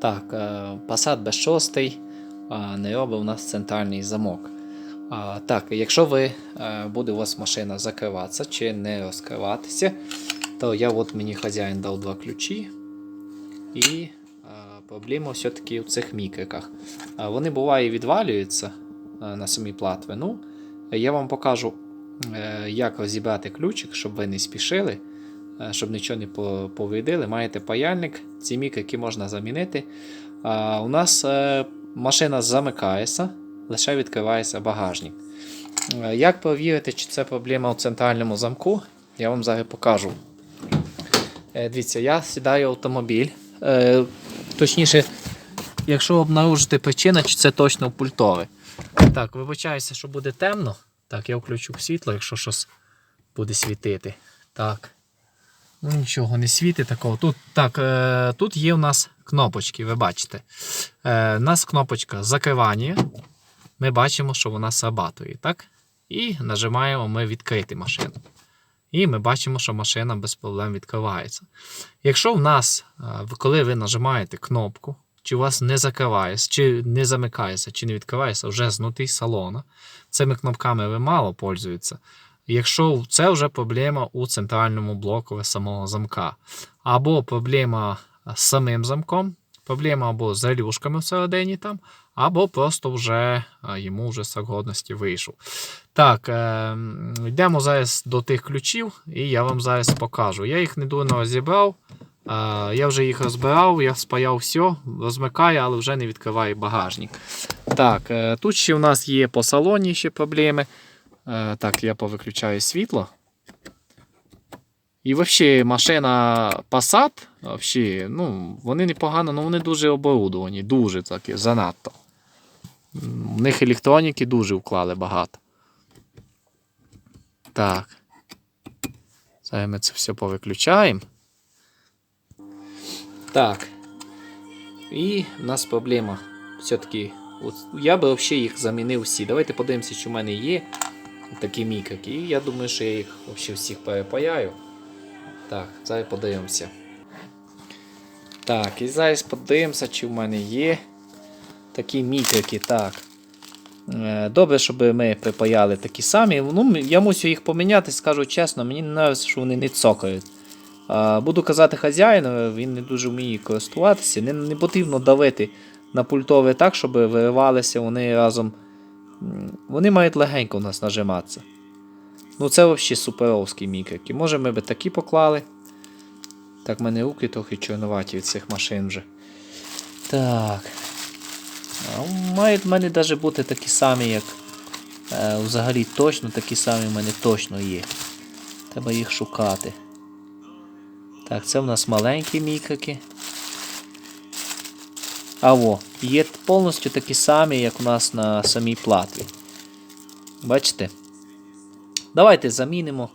Так, е, Passat B6 а, не робить у нас центральний замок. Так, якщо ви е, буде у вас машина закриватися чи не розкриватися, то я от мені хазяїн дав два ключі. І е, проблема все-таки в цих мікриках. Е, Вони буває відвалюються е, на самій платві. Ну, я вам покажу, е, як розібрати ключик, щоб ви не спішили, е, щоб нічого не по- повредили. Маєте паяльник, ці мікрики можна замінити. У нас е, машина замикається, лише відкривається багажник. Е, Як перевірити, чи це проблема у центральному замку, я вам зараз покажу. Е, Дивіться, я сідаю в автомобіль. Е, Точніше, якщо обнаружити причину, чи це точно пультове. Так, вибачаюся, що буде темно. Так, я включу світло, якщо щось буде світити. Так. Ну, нічого не світить такого. Тут, так, е, тут є у нас кнопочки, ви бачите. Е, у нас кнопочка закривання. Ми бачимо, що вона срабатує, так? І нажимаємо ми відкрити машину. І ми бачимо, що машина без проблем відкривається. Якщо в нас, е, коли ви нажимаєте кнопку, чи у вас не закривається, чи не замикається, чи не відкривається вже знутий салона, цими кнопками ви мало пользуєтеся. Якщо це вже проблема у центральному блоку самого замка, або проблема з самим замком, проблема або з релюшками всередині там, або просто вже йому вже срок годності вийшов. Так, е, йдемо зараз до тих ключів, і я вам зараз покажу. Я їх недурно розібрав. Е, я вже їх розбирав, я спаяв все, розмикаю, але вже не відкриваю багажник. Так, е, тут ще у нас є по салоні ще проблеми. Е, так, я повиключаю світло. І взагалі машина Passat, вообще, ну, вони непогано, але вони дуже оборудовані, дуже такі, занадто. У них електроніки дуже вклали багато. Так. Зараз ми це все повиключаємо. Так. І в нас проблема. Все-таки. Я би взагалі їх замінив всі. Давайте подивимося, чи в мене є такі мікроки. І я думаю, що я їх взагалі всіх перепаяю. Так, зараз подивимося. Так, і зараз подивимося, чи в мене є такі мікроки. Так. Е, Добре, щоб ми припаяли такі самі. Ну, я мусю їх поміняти, скажу чесно, мені не подобається, що вони не цокають. Буду казати хазяїну, він не дуже вміє користуватися. Не, не потрібно давити на пультове так, щоб виривалися вони разом. Вони мають легенько у нас нажиматися. Ну, це взагалі суперовські мікроки. Може, ми би такі поклали. Так, в мене руки трохи чорнуваті від цих машин вже. Так. А мають в мене навіть бути такі самі, як. Е, взагалі точно такі самі в мене точно є. Треба їх шукати. Так, це в нас маленькі мікроки. А во, є повністю такі самі, як у нас на самій платві. Бачите? Давайте замінимо,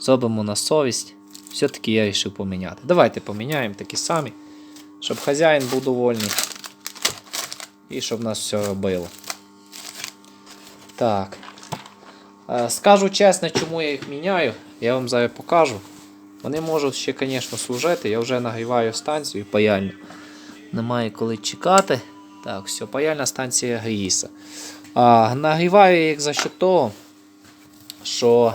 зробимо на совість. Все-таки я вирішив поміняти. Давайте поміняємо такі самі, щоб хазяїн був довольний. І щоб нас все робило. Так. Е, Скажу чесно, чому я їх міняю. Я вам зараз покажу. Вони можуть ще, звісно, служити. Я вже нагріваю станцію паяльну. Немає коли чекати. Так, все, паяльна станція гріється. А, нагріваю їх за що того, що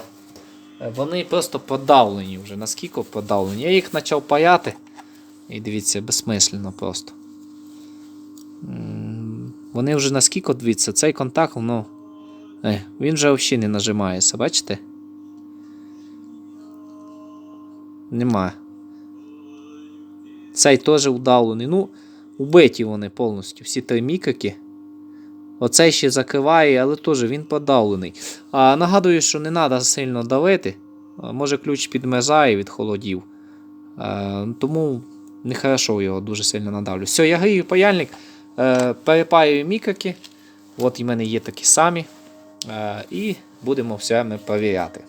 е, вони просто подавлені вже. Наскільки подавлені. Я їх почав паяти. І дивіться, безсмислено просто. Вони вже наскільки, дивіться, цей контакт, ну. Він вже взагалі не нажимається, бачите? Нема. Цей теж удавлений. Ну, убиті вони повністю. Всі три мікаки. Оцей ще закриває, але теж він подавлений. А, нагадую, що не треба сильно давити. Може ключ підмерзає від холодів. А, тому нехорошо його дуже сильно надавлю. Все, я грію паяльник, е, перепаюю мікаки. От і в мене є такі самі. Е, і будемо все ми перевіряти.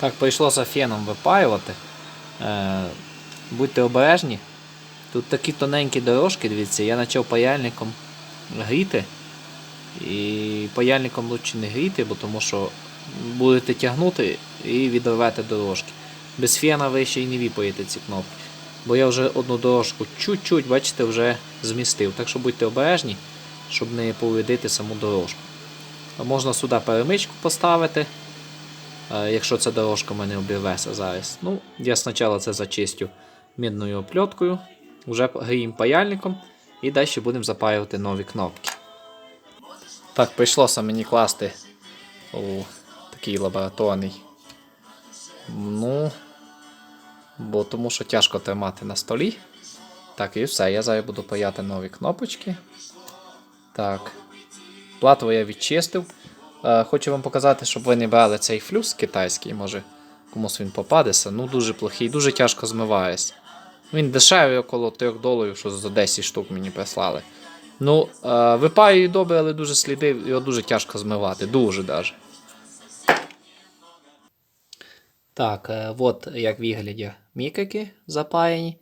Так, прийшлося феном випаювати. Е, будьте обережні. Тут такі тоненькі дорожки, дивіться, я почав паяльником гріти. І паяльником лучше не гріти, бо тому що будете тягнути і відривати дорожки. Без фена ви ще й не віпаєте ці кнопки. Бо я вже одну дорожку чуть-чуть, бачите, вже змістив. Так що будьте обережні, щоб не повредити саму дорожку. Можна сюди перемичку поставити, е, якщо ця дорожка мене обірветься зараз. Ну, я спочатку це зачистю мідною опльоткою, вже гріємо паяльником і далі будемо запаювати нові кнопки. Так, прийшлося мені класти у такий лабораторний. Ну, бо тому що тяжко тримати на столі. Так, і все. Я зараз буду паяти нові кнопочки. Так. Плату я відчистив. Е, хочу вам показати, щоб ви не брали цей флюс китайський, може комусь він попадеться. Ну, дуже плохий, дуже тяжко змивається. Він дешевий около 3 доларів, що за 10 штук мені прислали. Ну, е, випаює добре, але дуже сліди, його дуже тяжко змивати. Дуже даже. Так, е, от як виглядять мікроки запаяні.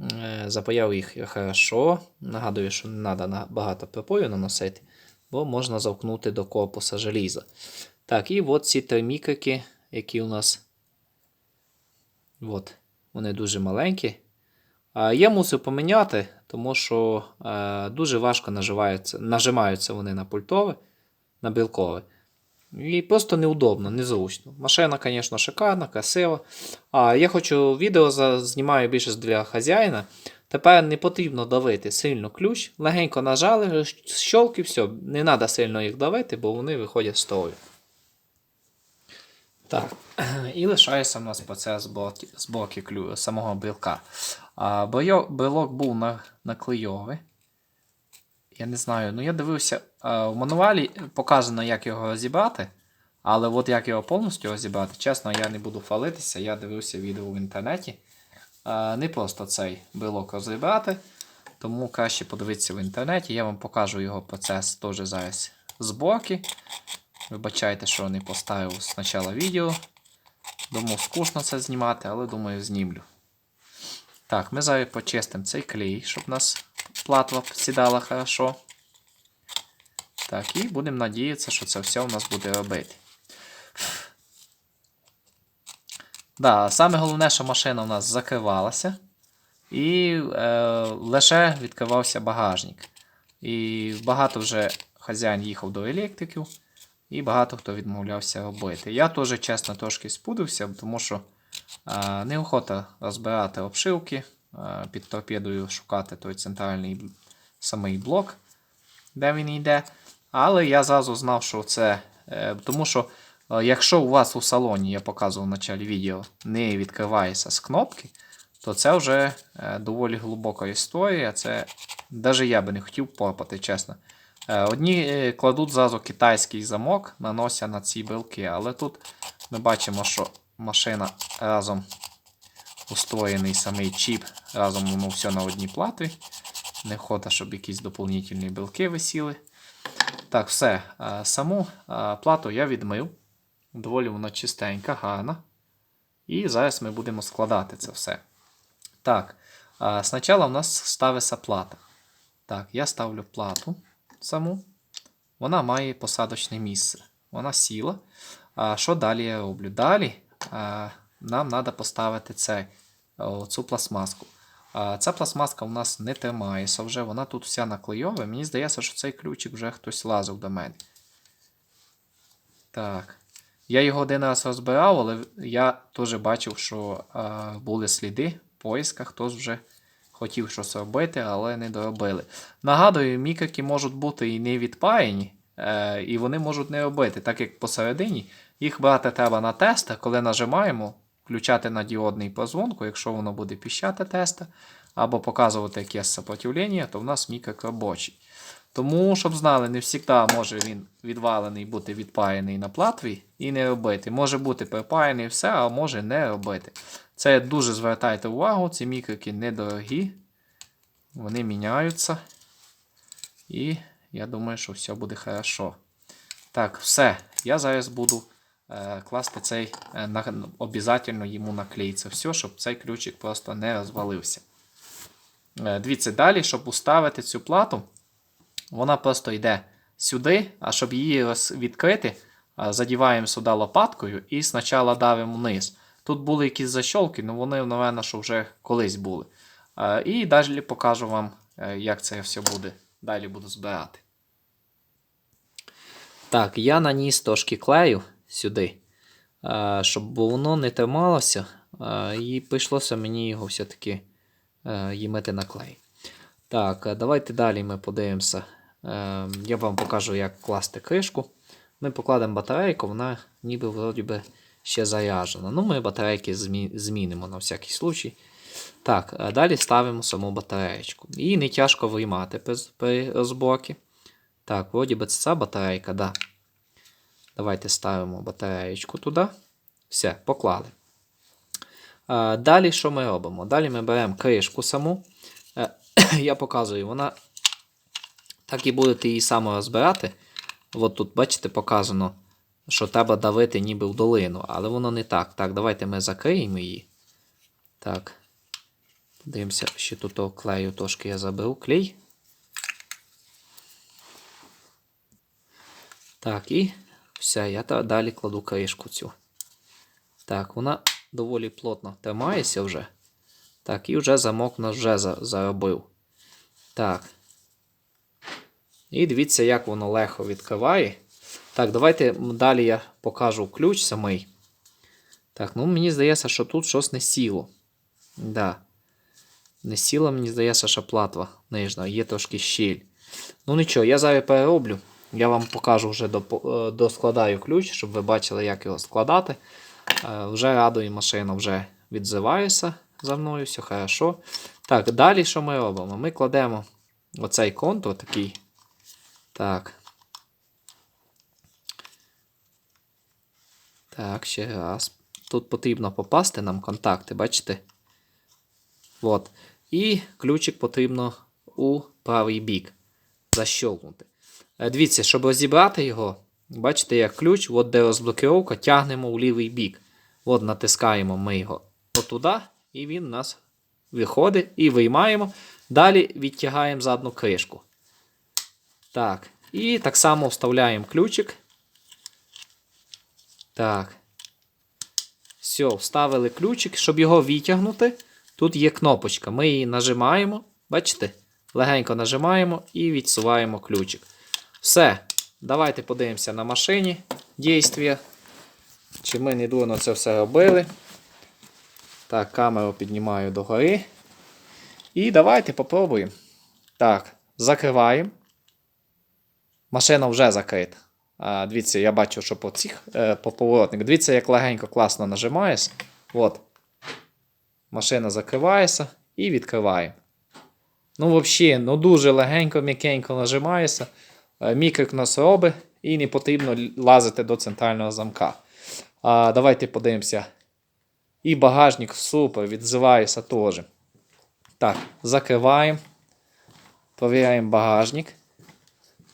Е, Запаяв їх хорошо. Нагадую, що не треба багато пропою наносити, бо можна завкнути до корпуса желіза. Так, і от ці три мікроки, які у нас. От, вони дуже маленькі. Я мусив поміняти, тому що е, дуже важко наживаються, нажимаються вони на пультове, на білкове. І просто неудобно, незручно. Машина, звісно, шикарна, красива. А я хочу відео знімаю більше для хазяїна. Тепер не потрібно давити сильно ключ. Легенько нажали, щолк і все. Не треба сильно їх давити, бо вони виходять з строю. Так, і лишається у нас процес зборки клю, самого брілка. А, брелок був на, наклейовий. Я не знаю, ну я дивився, а, в мануалі показано, як його розібрати, але от як його повністю розібрати, чесно, я не буду фалитися, я дивився відео в інтернеті. А, не просто цей брелок розібрати, тому краще подивитися в інтернеті. Я вам покажу його процес теж зараз зборки. Вибачайте, що не поставив спочатку відео. Думав, скучно це знімати, але думаю, знімлю. Так, ми зараз почистимо цей клей, щоб у нас платва сідала хорошо. Так, і будемо надіятися, що це все у нас буде робити. Да, саме головне, що машина у нас закривалася. І е, лише відкривався багажник. І багато вже хазяїн їхав до електриків, і багато хто відмовлявся робити. Я теж, чесно, трошки спудився, тому що е, неохота розбирати обшивки, е, під торпедою шукати той центральний самий блок, де він йде. Але я зразу знав, що це. е, тому що е, якщо у вас у салоні, я показував в началі відео, не відкривається з кнопки, то це вже е, доволі глибока історія. Це навіть я би не хотів порпати, чесно. Е, Одні е, кладуть зразу китайський замок, наносять на ці білки, але тут ми бачимо, що машина разом устроєний самий чіп, разом воно все на одній платі. Не хода, щоб якісь доповнительні білки висіли. Так, все. Е, Саму плату я відмив. Доволі вона чистенька, гарна. І зараз ми будемо складати це все. Так, спочатку у нас ставиться плата. Так, я ставлю плату саму. Вона має посадочне місце. Вона сіла. А що далі я роблю? Далі а, нам треба поставити це, цю пластмаску. А, ця пластмаска у нас не тримається вже, вона тут вся наклейова. Мені здається, що цей ключик вже хтось лазив до мене. Так. Я його один раз розбирав, але я теж бачив, що а, були сліди в поїсках, хтось вже хотів щось робити, але не доробили. Нагадую, мікроки можуть бути і не відпаяні, е, і вони можуть не робити, так як посередині. Їх брати треба на тестер, коли нажимаємо, включати на діодний позвонку, якщо воно буде піщати тестер, або показувати якесь сопротивлення, то в нас мікрок робочий. Тому, щоб знали, не завжди може він відвалений бути відпаяний на платві і не робити. Може бути припаяний все, а може не робити. Це дуже звертайте увагу, ці мікроки недорогі. Вони міняються. І я думаю, що все буде хорошо. Так, все. Я зараз буду е, класти цей е, обов'язково йому наклеїться все, щоб цей ключик просто не розвалився. Е, дивіться, далі, щоб уставити цю плату, вона просто йде сюди, а щоб її відкрити, задіваємо сюди лопаткою і спочатку давимо вниз. Тут були якісь защолки, але вони, напевно, що вже колись були. Е, І далі покажу вам, е, як це все буде. Далі буду збирати. Так, я наніс трошки клею сюди, е, щоб воно не трималося, і прийшлося мені його все-таки їмити на клей. Так, давайте далі ми подивимося. Я вам покажу, як класти кришку. Ми покладемо батарейку, вона ніби вроді би ще заряджена. Ну, ми батарейки змінимо на всякий случай. Так, далі ставимо саму батареєчку. Її не тяжко виймати при, при розборці. Так, вроді би це ця батарейка, да. Давайте ставимо батареєчку туди. Все, поклали. Далі що ми робимо? Далі ми беремо кришку саму. Е, Я показую, вона так і будете її само розбирати. От тут, бачите, показано, що треба давити ніби в долину, але воно не так. Так, давайте ми закриємо її. Так. Дивимося, ще тут клею трошки я заберу клей. Так, і все, я далі кладу кришку цю. Так, вона доволі плотно тримається вже. Так, і вже замок нас вже заробив. Так. І дивіться, як воно легко відкриває. Так, давайте далі я покажу ключ самий. Так, ну мені здається, що тут щось не сіло. Да. Не сіла, мені здається, що платва нижня, є трошки щіль. Ну нічого, я зараз перероблю. Я вам покажу вже е, доскладаю ключ, щоб ви бачили, як його складати. Е, Вже радує машина, вже відзивається за мною, все хорошо. Так, далі що ми робимо? Ми кладемо оцей контур такий. Так. Так, ще раз. Тут потрібно попасти нам контакти, бачите? От. І ключик потрібно у правий бік защолкнути. Е, Дивіться, щоб розібрати його, бачите, як ключ, от де розблокировка, тягнемо у лівий бік. От натискаємо ми його отуди, і він у нас виходить і виймаємо. Далі відтягаємо задну кришку. Так. І так само вставляємо ключик. Так. Все, вставили ключик, щоб його відтягнути. Тут є кнопочка. Ми її нажимаємо. Бачите? Легенько нажимаємо і відсуваємо ключик. Все. Давайте подивимося на машині дійствія. Чи ми не це все робили. Так, камеру піднімаю догори. І давайте попробуємо. Так, закриваємо. Машина вже закрита. Дивіться, я бачу, що по цих е, по поворотник. Дивіться, як легенько класно нажимаєш. От. Машина закривається і відкриває. Ну, взагалі, ну дуже легенько, м'якенько нажимаєшся. Е, Мікрик нас робить і не потрібно лазити до центрального замка. А, давайте подивимося. І багажник супер, відзивається теж. Так, закриваємо. Провіряємо багажник.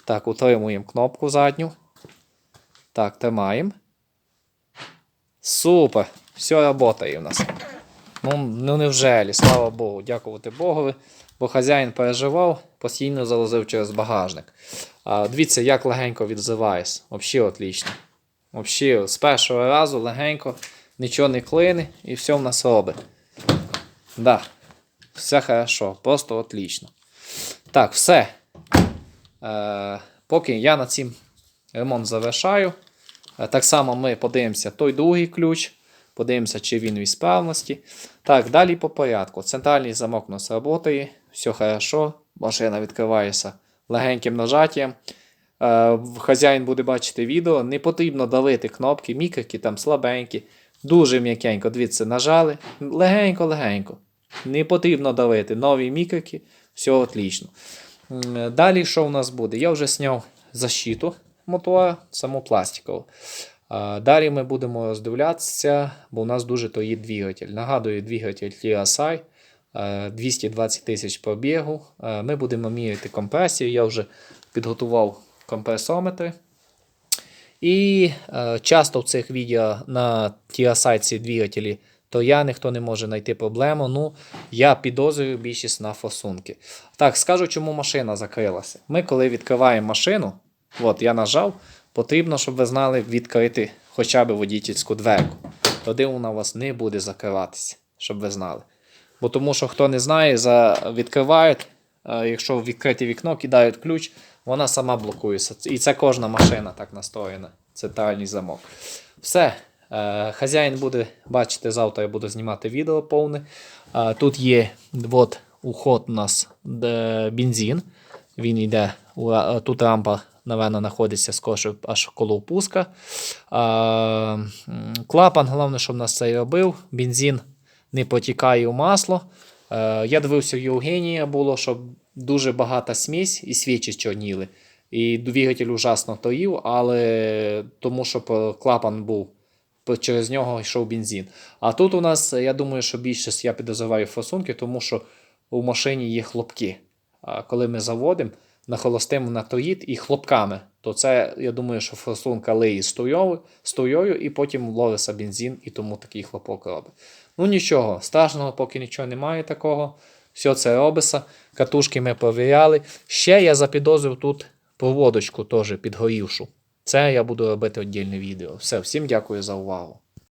Так, утримуємо кнопку задню. Так, тримаємо. Супер! Все працює у нас. Ну, ну невжелі, слава Богу, дякувати Богові, бо хазяїн переживав, постійно залазив через багажник. А, дивіться, як легенько відзиваєш. Взагалі отлично. Взагалі, з першого разу легенько, нічого не клине і все в нас робить. Да, все хорошо, просто отлично. Так, все. Е, поки я на цим ремонт завершаю. Е, Так само ми подивимося той другий ключ, подивимося, чи він в ісправності. Так, далі по порядку. Центральний замок у нас працює, все хорошо, машина відкривається легеньким нажаттям. Е, Хазяїн буде бачити відео. Не потрібно давити кнопки, мікроки там слабенькі. Дуже м'якенько. Дивіться, нажали. Легенько-легенько. Не потрібно давити. Нові мікроки, все отлично. Далі що у нас буде? Я вже зняв защиту мотора, саму пластикову. Далі ми будемо роздивлятися, бо у нас дуже то є двигатель. Нагадую, двигатель TSI, е, 220 тисяч пробігу. Ми будемо міряти компресію. Я вже підготував компресометри. І часто в цих відео на TSI ці двигателі, то я ніхто не може знайти проблему. Ну, я підозрюю більшість на форсунки. Так, скажу, чому машина закрилася. Ми, коли відкриваємо машину, от я нажав, потрібно, щоб ви знали відкрити хоча б водітельську дверку. тоді вона у вас не буде закриватися, щоб ви знали. Бо тому що хто не знає, відкривають, е, якщо відкрите вікно кидають ключ, вона сама блокується. І це кожна машина так настроєна. Центральний замок. Все. Е, Хазяїн буде бачити завтра, я буду знімати відео повне. Е, Тут є от, уход у нас бензин. Він йде, тут рампа, напевно, знаходиться з скорше аж коло впуска. Е, Клапан, головне, щоб нас це робив. Бензин не потікає у масло. Е, Я дивився в Євгенія, було, що дуже багата смесь і свічі чорніли. І двигатель ужасно тоїв, але тому що клапан був, через нього йшов бензин. А тут у нас, я думаю, що більшість я підозрюваю форсунки, тому що у машині є хлопки. А коли ми заводимо на холостому на тоїд і хлопками, то це, я думаю, що форсунка лиє струєю і потім ловиться бензин, і тому такий хлопок робить. Ну нічого, страшного, поки нічого немає такого. Все це робиться. Катушки ми провіряли. Ще я запідозрив тут проводочку теж підгорівшу. Це я буду робити віддільне відео. Все, всім дякую за увагу.